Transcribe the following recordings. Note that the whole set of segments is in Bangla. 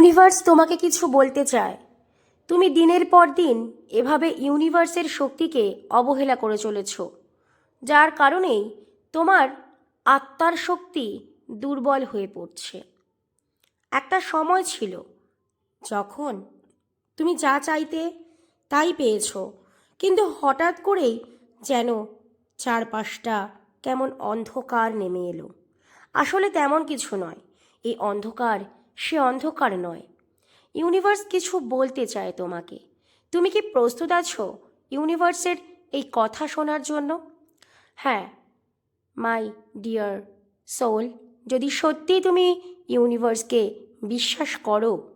ইউনিভার্স তোমাকে কিছু বলতে চায়। তুমি দিনের পর দিন এভাবে ইউনিভার্সের শক্তিকে অবহেলা করে চলেছ। যার কারণেই তোমার আত্মার শক্তি দুর্বল হয়ে পড়ছে। একটা সময় ছিল যখন তুমি যা চাইতে তাই পেয়েছ, কিন্তু হঠাৎ করেই যেন চারপাশটা কেমন অন্ধকার নেমে এলো। আসলে তেমন কিছু নয়। এই অন্ধকার সে অন্ধকার নয়। ইউনিভার্স কিছু বলতে চায় তোমাকে। তুমি কি প্রস্তুত আছো ইউনিভার্সের এই কথা শোনার জন্য? হ্যাঁ মাই ডিয়ার সোল, যদি সত্যিই তুমি ইউনিভার্সকে বিশ্বাস করো,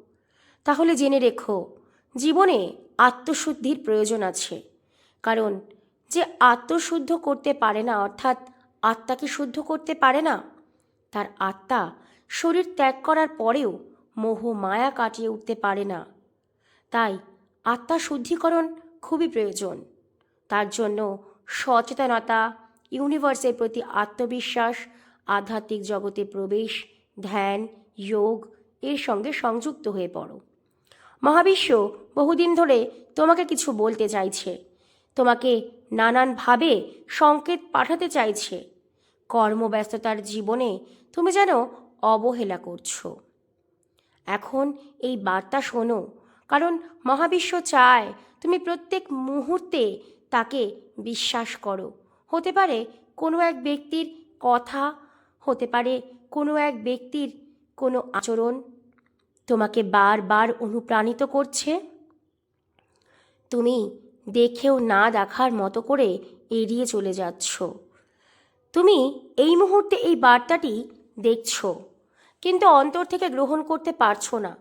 তাহলে জেনে রেখো, জীবনে আত্মশুদ্ধির প্রয়োজন আছে। কারণ যে আত্মশুদ্ধ করতে পারে না, অর্থাৎ আত্মাকে শুদ্ধ করতে পারে না, তার আত্মা শরীর ত্যাগ করার পরেও মোহ মায়া কাটিয়ে উঠতে পারে না। তাই আত্মা শুদ্ধিকরণ খুবই প্রয়োজন। তার জন্য সচেতনতা, ইউনিভার্সের প্রতি আত্মবিশ্বাস, আধ্যাত্মিক জগতে প্রবেশ, ধ্যান, যোগ এর সঙ্গে সংযুক্ত হয়ে পড়ো। মহাবিশ্ব বহুদিন ধরে তোমাকে কিছু বলতে চাইছে। তোমাকে নানানভাবে সংকেত পাঠাতে চাইছে। কর্মব্যস্ততার জীবনে তুমি যেন অবহেলা করছ। এখন এই বার্তা শোনো, কারণ মহাবিশ্ব চায় তুমি প্রত্যেক মুহূর্তে তাকে বিশ্বাস করো। হতে পারে কোনো এক ব্যক্তির কথা, হতে পারে কোনো এক ব্যক্তির কোনো আচরণ তোমাকে বারবার অনুপ্রাণিত করছে। তুমি দেখেও না দেখার মতো করে এড়িয়ে চলে যাচ্ছ। তুমি এই মুহূর্তে এই বার্তাটি দেখছ। কিন্তু অন্তর থেকে গ্রহণ করতে পারছ না।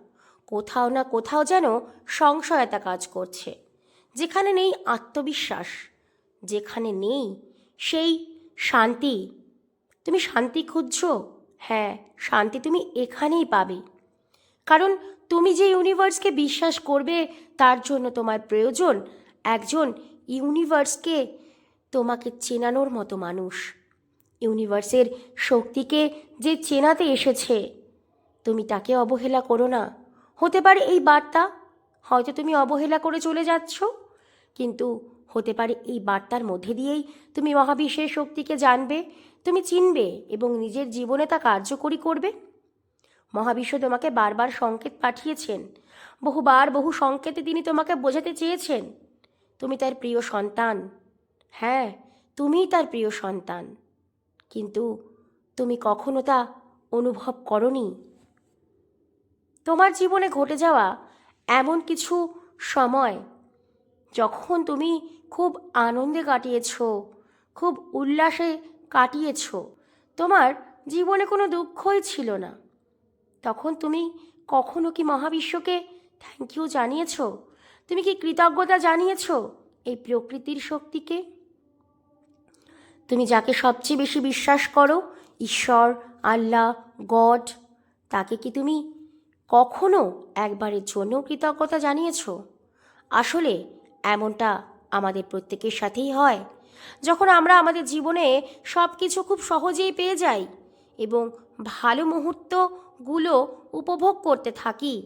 কোথাও না কোথাও যেন সংশয়তা কাজ করছে। যেখানে নেই আত্মবিশ্বাস, যেখানে নেই সেই শান্তি। তুমি শান্তি খুঁজছো? হ্যাঁ শান্তি তুমি এখানেই পাবে। কারণ তুমি যে ইউনিভার্সকে বিশ্বাস করবে, তার জন্য তোমার প্রয়োজন একজন ইউনিভার্সকে তোমাকে চেনানোর মতো মানুষ। ইউনিভার্সের শক্তিকে যে চেনাতে এসেছে, তুমি তাকে অবহেলা করো না। হতে পারে এই বার্তা, হয়তো তুমি অবহেলা করে চলে যাচ্ছ, কিন্তু হতে পারে এই বার্তার মধ্যে দিয়েই তুমি মহাবিশ্বের শক্তিকে জানবে, তুমি চিনবে এবং নিজের জীবনে তা কার্যকরী করবে। মহাবিশ্ব তোমাকে বারবার সংকেত পাঠিয়েছেন। বহুবার বহু সংকেতে তিনি তোমাকে বোঝাতে চেয়েছেন। তুমি তার প্রিয় সন্তান। হ্যাঁ তুমিই তার প্রিয় সন্তান। কিন্তু তুমি কখনো তা অনুভব করনি? তোমার জীবনে ঘটে যাওয়া এমন কিছু সময় যখন তুমি খুব আনন্দে কাটিয়েছ, খুব উল্লাসে কাটিয়েছ, তোমার জীবনে কোনো দুঃখই ছিল না। তখন তুমি কখনো কি মহাবিশ্বকে থ্যাংক ইউ জানিয়েছ? তুমি কি কৃতজ্ঞতা জানিয়েছ এই প্রকৃতির শক্তিকে? তুমি যাকে সবচেয়ে বেশি বিশ্বাস করো, ঈশ্বর, আল্লাহ, গড, তাকে কি তুমি কখনো একবারের জন্য কৃতজ্ঞতা জানিয়েছ? আসলে এমনটা আমাদের প্রত্যেকের সাথেই হয়। যখন আমরা আমাদের জীবনে সব কিছু খুব সহজেই পেয়ে যাই এবং ভালো মুহূর্তগুলো উপভোগ করতে থাকি,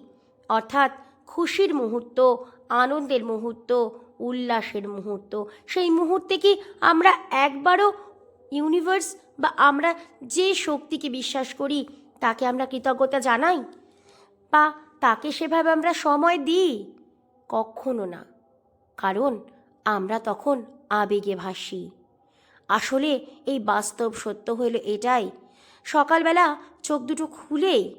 অর্থাৎ খুশির মুহূর্ত, আনন্দের মুহূর্ত উল্লাসের মুহূর্ত। সেই মুহূর্তে কি আমরা একবারও ইউনিভার্স বা আমরা যে শক্তিকে বিশ্বাস করি, তাকে আমরা কৃতজ্ঞতা জানাই? বা তাকে সেভাবে আমরা সময় দিই? কখনো না। কারণ আমরা তখন আবেগে ভাসি। আসলে এই বাস্তব সত্য হলো এটাই। সকালবেলা চোখ দুটো খুলেই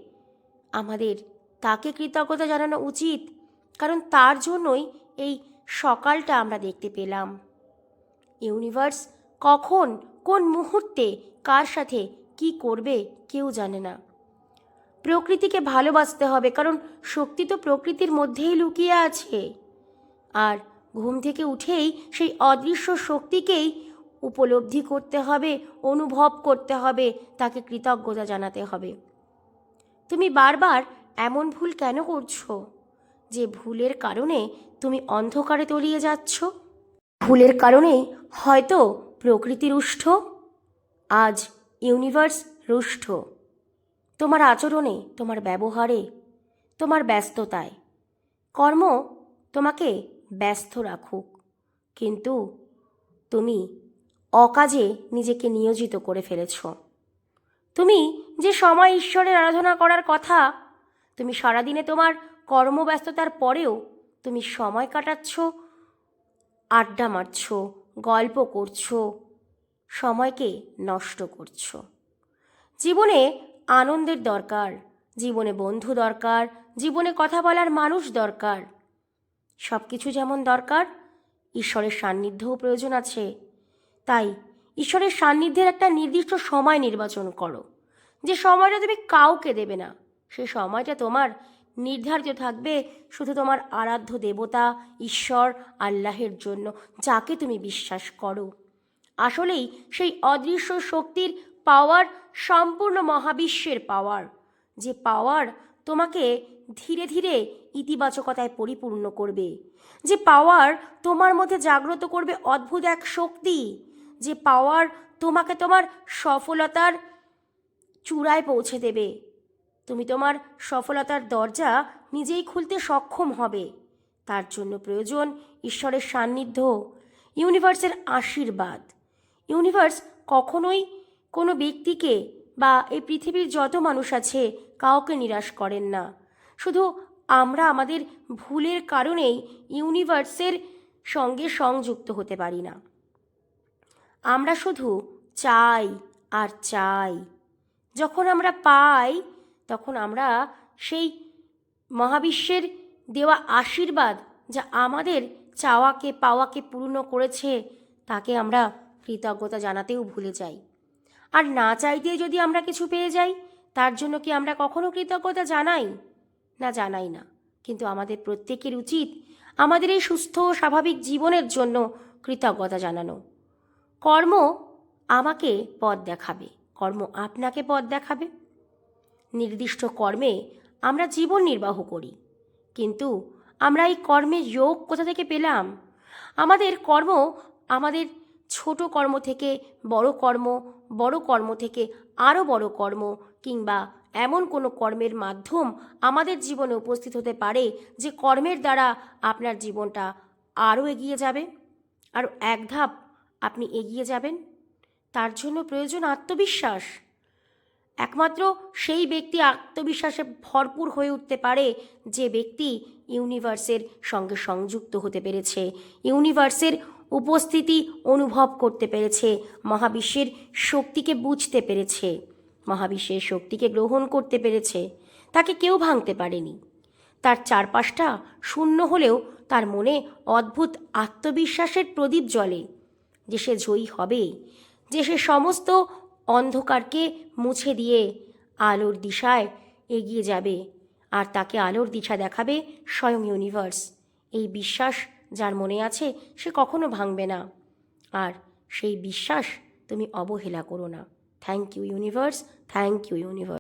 আমাদের তাকে কৃতজ্ঞতা জানানো উচিত। কারণ তার জন্যই এই সকালটা আমরা দেখতে পেলাম। ইউনিভার্স কখন, কোন মুহূর্তে, কার সাথে, কি করবে, কেউ জানে না। প্রকৃতিকে ভালোবাসতে হবে, কারণ শক্তি তো প্রকৃতির মধ্যেই লুকিয়ে আছে। আর ঘুম থেকে উঠেই সেই অদৃশ্য শক্তিকেই উপলব্ধি করতে হবে, অনুভব করতে হবে, তাকে কৃতজ্ঞতা জানাতে হবে। তুমি বারবার এমন ভুল কেন করছ? যে ভুলের কারণে তুমি অন্ধকারে তলিয়ে যাচ্ছ? ভুলের কারণেই হয়তো প্রকৃতি রুষ্ট আজ ইউনিভার্স রুষ্ট তোমার আচরণে, তোমার ব্যবহারে, তোমার ব্যস্ততায়। কর্ম তোমাকে ব্যস্ত রাখুক। কিন্তু তুমি অকাজে নিজেকে নিয়োজিত করে ফেলেছ। তুমি যে সময় ঈশ্বরের আরাধনা করার কথা, তুমি সারাদিনে তোমার কর্মব্যস্ততার পরেও তুমি সময় কাটাচ্ছ, আড্ডা মারছ, গল্প করছ, সময়কে নষ্ট করছ। জীবনে আনন্দের দরকার, জীবনে বন্ধু দরকার, জীবনে কথা বলার মানুষ দরকার। সব কিছু যেমন দরকার, ঈশ্বরের সান্নিধ্যও প্রয়োজন আছে। তাই ঈশ্বরের সান্নিধ্যের একটা নির্দিষ্ট সময় নির্বাচন করো। যে সময়টা তুমি কাউকে দেবে না, সে সময়টা তোমার নির্ধারিত থাকবে শুধু তোমার আরাধ্য দেবতা, ঈশ্বর, আল্লাহের জন্য, যাকে তুমি বিশ্বাস করো। আসলেই সেই অদৃশ্য শক্তির পাওয়ার সম্পূর্ণ মহাবিশ্বের পাওয়ার যে পাওয়ার তোমাকে ধীরে ধীরে ইতিবাচকতায় পরিপূর্ণ করবে। যে পাওয়ার তোমার মধ্যে জাগ্রত করবে অদ্ভুত এক শক্তি। যে পাওয়ার তোমাকে তোমার সফলতার চূড়ায় পৌঁছে দেবে। তুমি তোমার সফলতার দরজা নিজেই খুলতে সক্ষম হবে। তার জন্য প্রয়োজন ঈশ্বরের সান্নিধ্য, ইউনিভার্সের আশীর্বাদ। ইউনিভার্স কখনোই কোনো ব্যক্তিকে বা এই পৃথিবীর যত মানুষ আছে কাউকে নিরাশ করেন না। শুধু আমরা আমাদের ভুলের কারণেই ইউনিভার্সের সঙ্গে সংযুক্ত হতে পারি না। আমরা শুধু চাই আর চাই। যখন আমরা পাই তখন আমরা সেই মহাবিশ্বের দেওয়া আশীর্বাদ যা আমাদের চাওয়াকে, পাওয়াকে পূর্ণ করেছে, তাকে আমরা কৃতজ্ঞতা জানাতেও ভুলে যাই। আর না চাইতে যদি আমরা কিছু পেয়ে যাই, তার জন্য কি আমরা কখনো কৃতজ্ঞতা জানাই? না জানাই না। কিন্তু আমাদের প্রত্যেকের উচিত আমাদের এই সুস্থ স্বাভাবিক জীবনের জন্য কৃতজ্ঞতা জানানো। কর্ম আমাকে পথ দেখাবে, কর্ম আপনাকে পথ দেখাবে। নির্দিষ্ট কর্মে আমরা জীবন নির্বাহ করি। কিন্তু আমরা এই কর্মের যোগ কোথা থেকে পেলাম? আমাদের কর্ম আমাদের ছোট কর্ম থেকে বড় কর্ম বড় কর্ম থেকে আরও বড় কর্ম কিংবা এমন কোনো কর্মের মাধ্যম আমাদের জীবনে উপস্থিত হতে পারে যে কর্মের দ্বারা আপনার জীবনটা আরও এগিয়ে যাবে? আর এক ধাপ আপনি এগিয়ে যাবেন? তার জন্য প্রয়োজন আত্মবিশ্বাস। একমাত্র সেই ব্যক্তি আত্মবিশ্বাসে ভরপুর হয়ে উঠতে পারে যে ব্যক্তি ইউনিভার্সের সঙ্গে সংযুক্ত হতে পেরেছে, ইউনিভার্সের উপস্থিতি অনুভব করতে পেরেছে, মহাবিশ্বের শক্তিকে বুঝতে পেরেছে, মহাবিশ্বের শক্তিকে গ্রহণ করতে পেরেছে, তাকে কেউ ভাঙতে পারেনি। তার চারপাশটা শূন্য হলেও তার মনে অদ্ভুত আত্মবিশ্বাসের প্রদীপ জ্বলে, যে সে জয়ী হবে, যে সে সমস্ত অন্ধকারকে মুছে দিয়ে আলোর দিশায় এগিয়ে যাবে। আর তাকে আলোর দিশা দেখাবে স্বয়ং ইউনিভার্স। এই বিশ্বাস যার মনে আছে, সে কখনো ভাঙবে না। আর সেই বিশ্বাস তুমি অবহেলা করো না। Thank you universe, thank you universe.